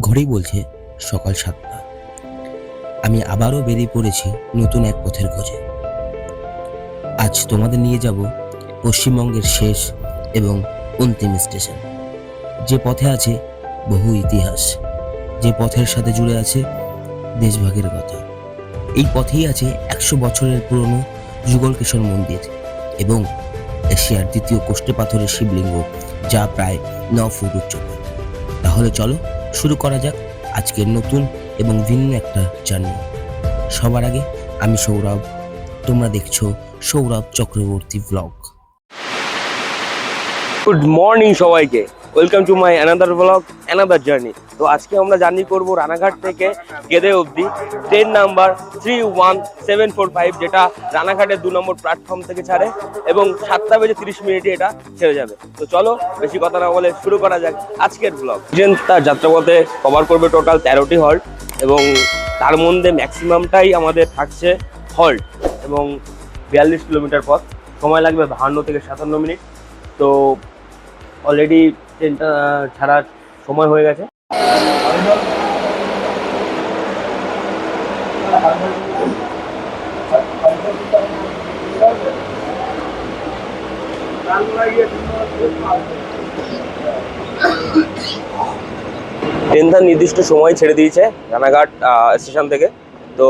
ঘড়ি বলছে সকাল সাতটা। আমি আবারও বেরিয়ে পড়েছি নতুন এক পথের খোঁজে। আজ তোমাদের নিয়ে যাব পশ্চিমবঙ্গের শেষ এবং অন্তিম স্টেশন। যে পথে আছে বহু ইতিহাস, যে পথের সাথে জুড়ে আছে দেশভাগের কথা। এই পথেই আছে একশো বছরের পুরনো যুগল কিশোর মন্দির এবং এশিয়ার দ্বিতীয় কোষ্ঠী পাথরের শিবলিঙ্গ যা প্রায় ন ফুট উচ্চতার তাহলে চলো শুরু করা যাক আজকের নতুন এবং ভিন্ন একটা জার্নি সবার আগে আমি সৌরভ, তোমরা দেখছ Sourav Chakraborty vlog good morning সবাইকে। Welcome to my another vlog another journey তো আজকে আমরা জার্নি করব রানাঘাট থেকে গেদে অবধি। Train number three one seven four five যেটা রানাঘাটের দু নম্বর প্ল্যাটফর্ম থেকে ছাড়ে এবং সাতটা বেজে তিরিশ মিনিটে এটা ছেড়ে যাবে। তো চলো, বেশি কথা না বলে শুরু করা যাক আজকের ব্লগ ট্রেন তার যাত্রাপথে কভার করবে টোটাল তেরোটি হল্ট এবং তার মধ্যে ম্যাক্সিমামটাই আমাদের থাকছে হল্ট এবং বিয়াল্লিশ কিলোমিটার পথ। সময় লাগবে বাহান্ন থেকে সাতান্ন মিনিট। তো অলরেডি ট্রেনটা ছাড়ার সময় হয়ে গেছে। ট্রেন তার নির্দিষ্ট সময় ছেড়ে দিয়েছে রানাঘাট স্টেশন থেকে। তো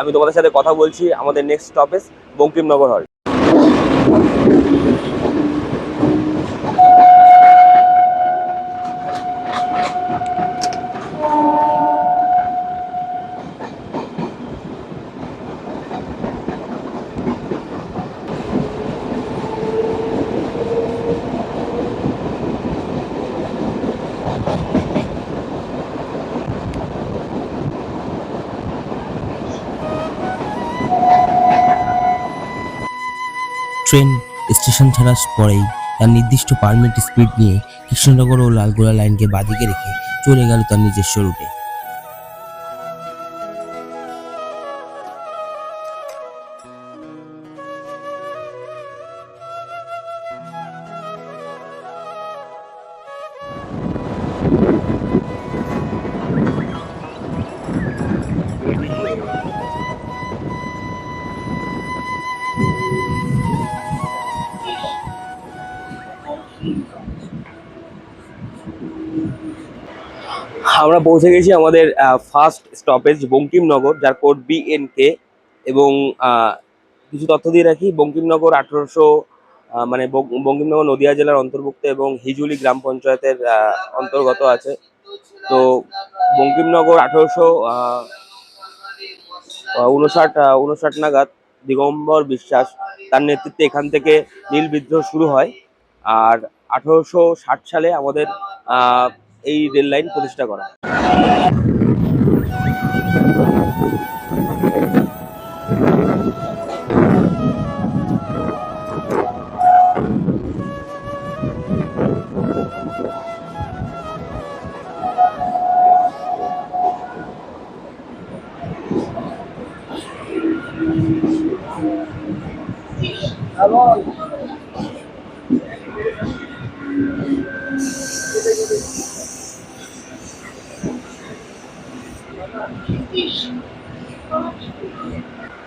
আমি তোমাদের সাথে কথা বলছি, আমাদের নেক্সট স্টপেজ বঙ্কিমনগর হল ট্রেন স্টেশন ছাড়ার পরেই তার নির্দিষ্ট পারমিট স্পিড নিয়ে কৃষ্ণনগর ও লালগোলা লাইনকে বাদিকে রেখে চলে গেল তার নিজস্ব রুটে আমরা পৌঁছে গেছি আমাদের ফার্স্ট স্টপেজ বঙ্কিমনগর, যার কোড বিএনকে এবং কিছু তথ্য দিয়ে রাখি। বঙ্কিমনগর আঠারোশো মানে বঙ্কিমনগর নদিয়া জেলার অন্তর্ভুক্ত এবং হিজুলি গ্রাম পঞ্চায়েতের অন্তর্গত আছে। তো বঙ্কিমনগর আঠারোশো উনষাট উনষাট নাগাদ দিগম্বর বিশ্বাস তার নেতৃত্বে এখান থেকে নীল বিদ্রোহ শুরু হয়। আর আঠারোশো সালে আমাদের এই রেল লাইন প্রতিষ্ঠা করা।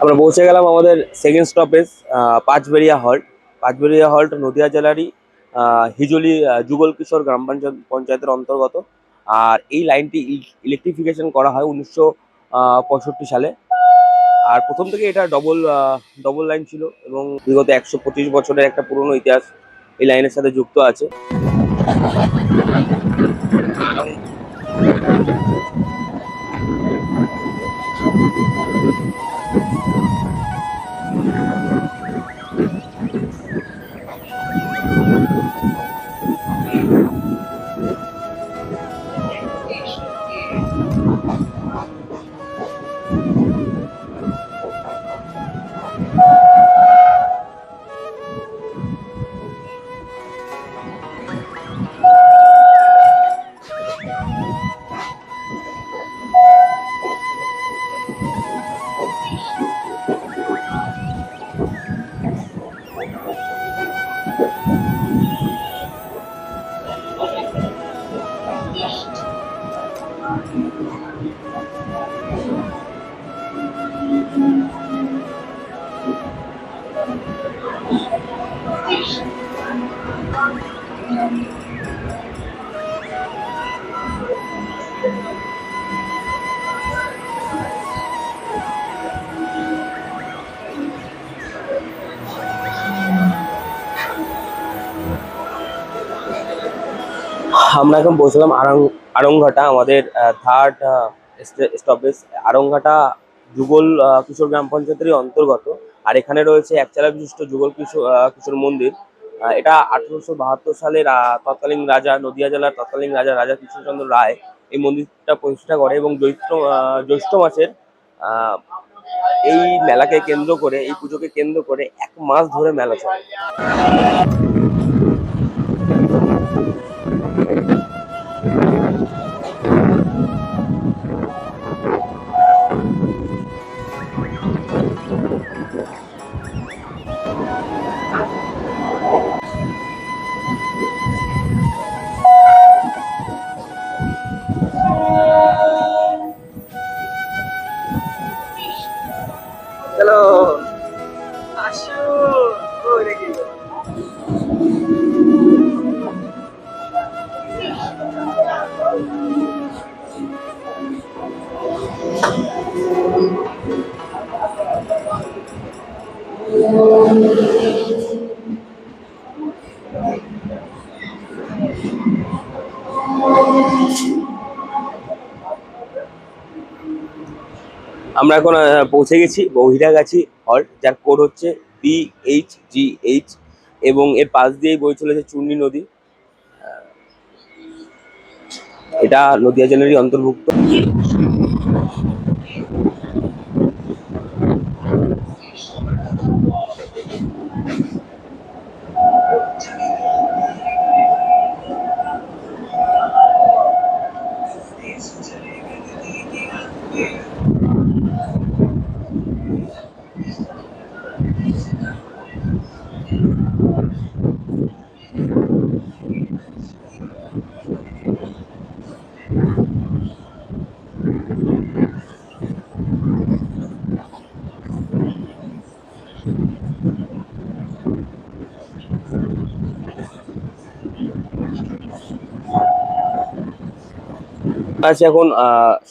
আমরা পৌঁছে গেলাম আমাদের second stoppage Panchberia halt Panchberia halt Nadia জেলারই Hijli Jugal Kishore গ্রাম পঞ্চায়েতের অন্তর্গত। আর এই লাইনটি ইলেকট্রিফিকেশন করা হয় উনিশশো পঁয়ষট্টি সালে। আর প্রথম থেকে এটা ডবল ডবল লাইন ছিল এবং বিগত একশো পঁচিশ বছরের একটা পুরনো ইতিহাস এই লাইনের সাথে যুক্ত আছে। 怖くない? আমরা এখন পৌঁছলাম আরং আরংঘাটা আমাদের থার্ড স্টপেজ আরংঘাটা যুগল কিশোর গ্রাম পঞ্চায়েতেরই অন্তর্গত। আর এখানে রয়েছে একচালা বিশিষ্ট যুগল কিশোর কিশোর মন্দির। এটা আঠারোশো বাহাত্তর আহ, তৎকালীন রাজা নদিয়া জেলার তৎকালীন রাজা রাজা কৃষ্ণচন্দ্র রায় এই মন্দিরটা প্রতিষ্ঠা করে এবং জ্যৈষ্ঠ আহ, জ্যৈষ্ঠ মাসের এই মেলাকে কেন্দ্র করে এই পুজোকে কেন্দ্র করে এক মাস ধরে মেলা চলো। আমরা এখন পৌঁছে গেছি, বহিরাগাছি হল, যার কোড হচ্ছে বি এইচ জি এইচ এবং এর পাশ দিয়েই বয়ে চলেছে চূর্ণী নদী। এটা নদীয়া জেলারই অন্তর্ভুক্ত। আছে এখন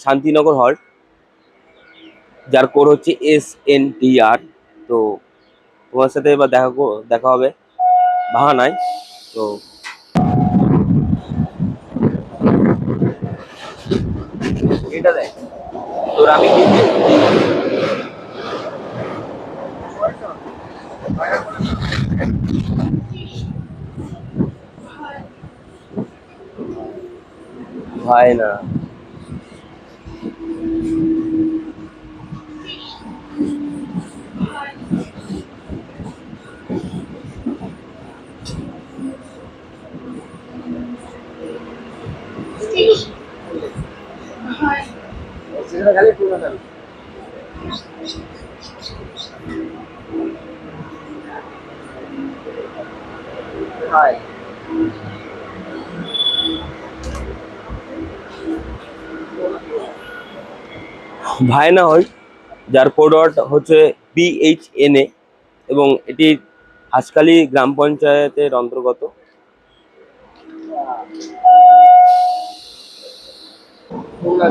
শান্তিনগর হল, যার কোড হচ্ছে এস এন টি আর তো তোমার সাথে এবার দেখা দেখা হবে। বাহানায় তো এটা দেখ তোর আমি কি ভাই না ভায়না হল যার কোড ওয়ার্ড হচ্ছে বিএইচএন এ এবং এটি হাসকালি গ্রাম পঞ্চায়েতের অন্তর্গত। আমার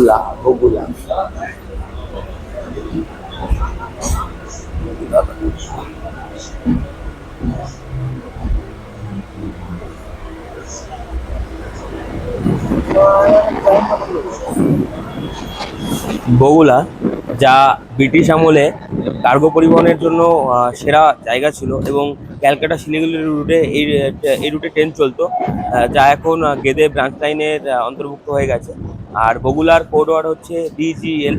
বগুলা বগুলা বগুলা যা ব্রিটিশ আমলে কার্গো পরিবহনের জন্য সেরা জায়গা ছিল এবং ক্যালকাটা শিলিগুড়ি রুটে এই এই রুটে ট্রেন চলতো যা এখন গেদে ব্রাঞ্চ লাইনের অন্তর্ভুক্ত হয়ে গেছে। আর বগুলার কোড ওয়ার্ড হচ্ছে ডিজিএল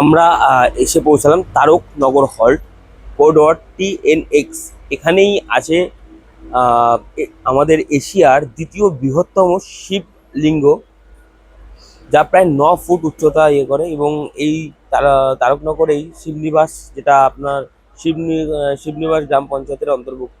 আমরা এসে পৌঁছালাম Taraknagar halt, code word T N X. এখানেই আছে আমাদের এশিয়ার দ্বিতীয় বৃহত্তম শিবলিঙ্গ। যা প্রায় ন ফুট উচ্চতা ইয়ে করে এবং এই তারা- তারকনগরেই শিবনিবাস যেটা আপনার শিবনি শিবনিবাস গ্রাম পঞ্চায়েতের অন্তর্ভুক্ত।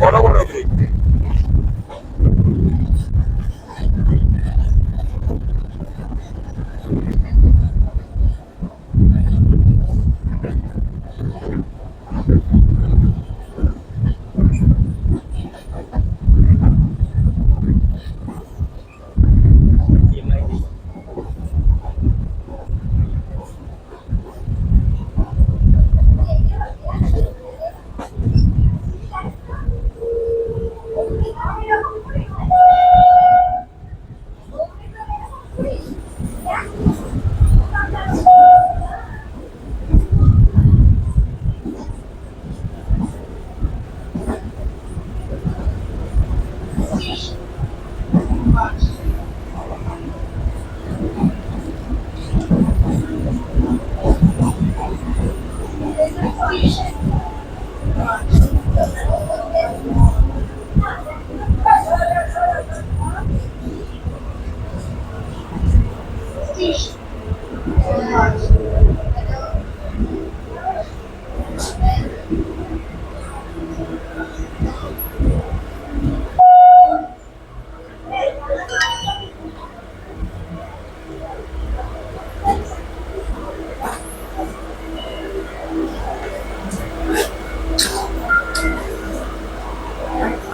পরবর্তী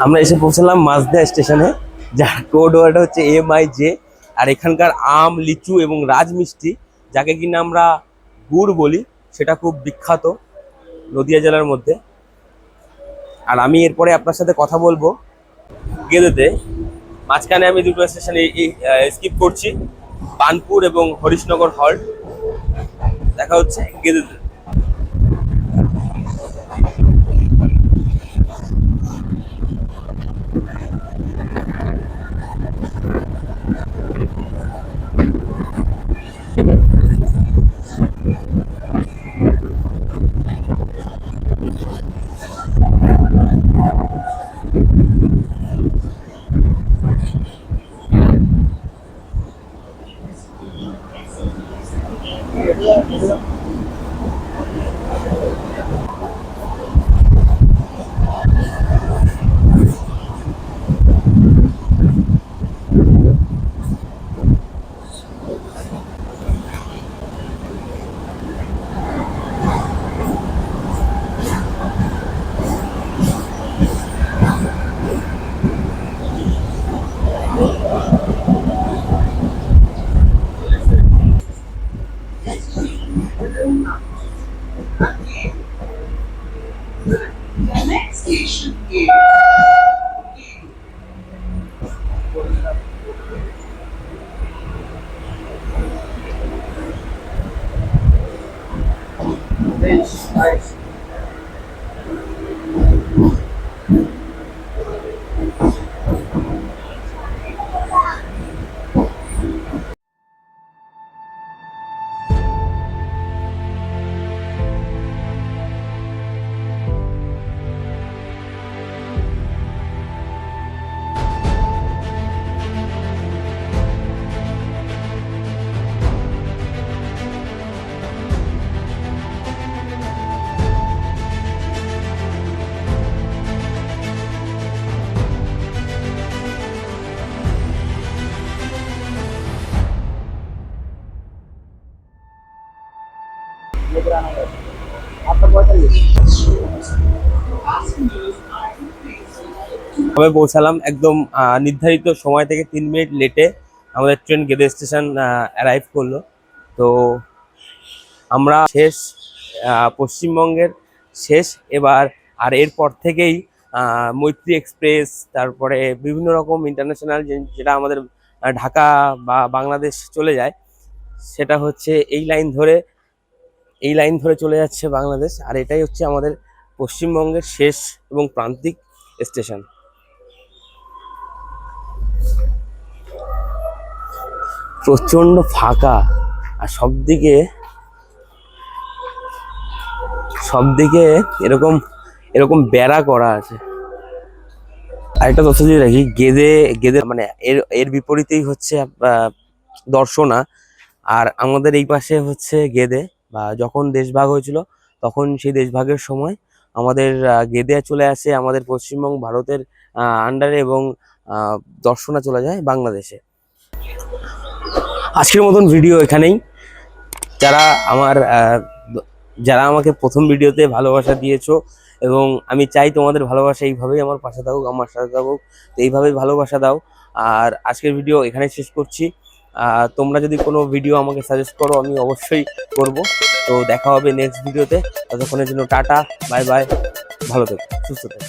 আমরা এসে পৌঁছালাম মাঝদা স্টেশনে, যার কোড ওয়ার্ড হচ্ছে এম আই জে আর এখানকার আম, লিচু এবং রাজমিষ্টি, যাকে কিনা আমরা গুড় বলি, সেটা খুব বিখ্যাত নদিয়া জেলার মধ্যে। আর আমি এরপরে আপনার সাথে কথা বলব গেদেতে। মাঝখানে আমি দুটো স্টেশনে স্কিপ করছি, বানপুর এবং হরিশনগর হল্ট দেখা হচ্ছে গেদেতে। Thanks. Nice. আমি পৌঁছালাম? একদম নির্ধারিত সময় থেকে তিন মিনিট লেটে আমাদের ট্রেন গেদে স্টেশন অ্যারাইভ করল। তো আমরা শেষ পশ্চিমবঙ্গের শেষ, এবার আর এরপর থেকেই মৈত্রী এক্সপ্রেস তারপরে বিভিন্ন রকম ইন্টারন্যাশনাল যেটা আমাদের ঢাকা বা বাংলাদেশ চলে যায়, সেটা হচ্ছে এই লাইন ধরে, এই লাইন ধরে চলে যাচ্ছে বাংলাদেশ, আর এটাই হচ্ছে আমাদের পশ্চিমবঙ্গের শেষ এবং প্রান্তিক স্টেশন প্রচণ্ড ফাঁকা। আর সবদিকে সবদিকে এরকম এরকম বেড়া করা আছে। আরেকটা তথ্য দিয়ে রাখি, গেদে গেদে মানে এর এর বিপরীতেই হচ্ছে দর্শনা। আর আমাদের এই পাশে হচ্ছে গেদে, বা যখন দেশভাগ হয়েছিল, তখন সেই দেশভাগের সময় আমাদের গেদে চলে আসে আমাদের পশ্চিমবঙ্গ, ভারতের আন্ডারে এবং দর্শনা চলে যায় বাংলাদেশে। আজকের মতন ভিডিও এখানেই। যারা আমার যারা আমাকে প্রথম ভিডিওতে ভালোবাসা দিয়েছ এবং আমি চাই তোমাদের ভালোবাসা এইভাবেই আমার পাশে থাকুক, আমার সাথে থাকুক, তো এইভাবেই ভালোবাসা দাও। আর আজকের ভিডিও এখানে শেষ করছি। তোমরা যদি কোনো ভিডিও আমাকে সাজেস্ট করো, আমি অবশ্যই করব। তো দেখা হবে নেক্সট ভিডিওতে ততক্ষণের জন্য টাটা বাই বাই ভালো থেকো, সুস্থ থেকো।